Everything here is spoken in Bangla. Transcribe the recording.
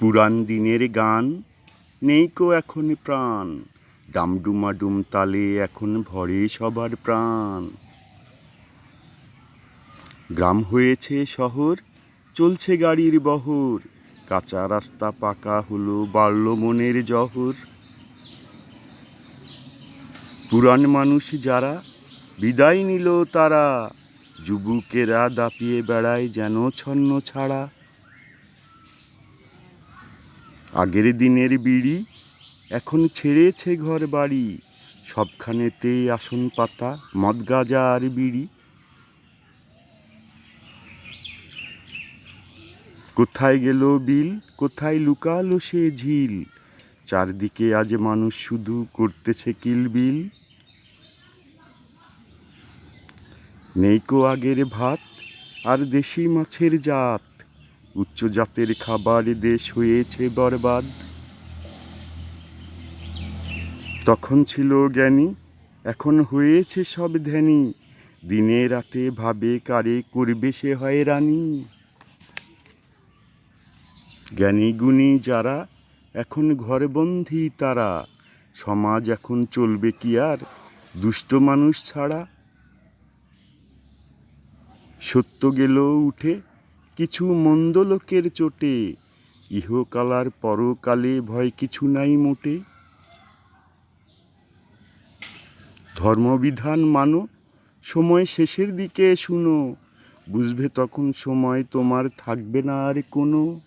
পুরান দিনের গান, নেই কো এখন প্রাণ। ডামডুমাডুম তালে এখন ভরে সবার প্রাণ। গ্রাম হয়েছে শহর, চলছে গাড়ির বহর। কাঁচা রাস্তা পাকা হলো, বাড়ল মনের জহর। পুরান মানুষ যারা, বিদায় নিল তারা। যুবকেরা দাপিয়ে বেড়ায় যেন ছন্ন ছাড়া। আগের দিনের বিড়ি, এখন ছেড়েছে ঘর বাড়ি। সবখানেতে আসন পাতা মদ গাজা আর বিড়ি। কোথায় গেল বিল, কোথায় লুকালো সে ঝিল? চারদিকে আজ মানুষ শুধু করতেছে কিল বিল। নেইকো আগের ভাত, আর দেশি মাছের জাত। উচ্চ জাতের খাবার দেশ হয়েছে বরবাদ। তখন ছিল জ্ঞানী, এখন হয়েছে সব ধ্যানী। দিনে রাতে ভাবে কারে করবে সে হয় রানী। জ্ঞানী গুণী যারা, এখন ঘরবন্দি তারা। সমাজ এখন চলবে কি আর, দুষ্ট মানুষ ছাড়া। সত্য গেল উঠে কিছু মন্দ লোকের চোটে, ইহকালার পরকালে ভয় কিছু নাই মোটে। ধর্মবিধান মানো, সময় শেষের দিকে শুনো, বুঝবে তখন সময় তোমার থাকবে না আর কোনো।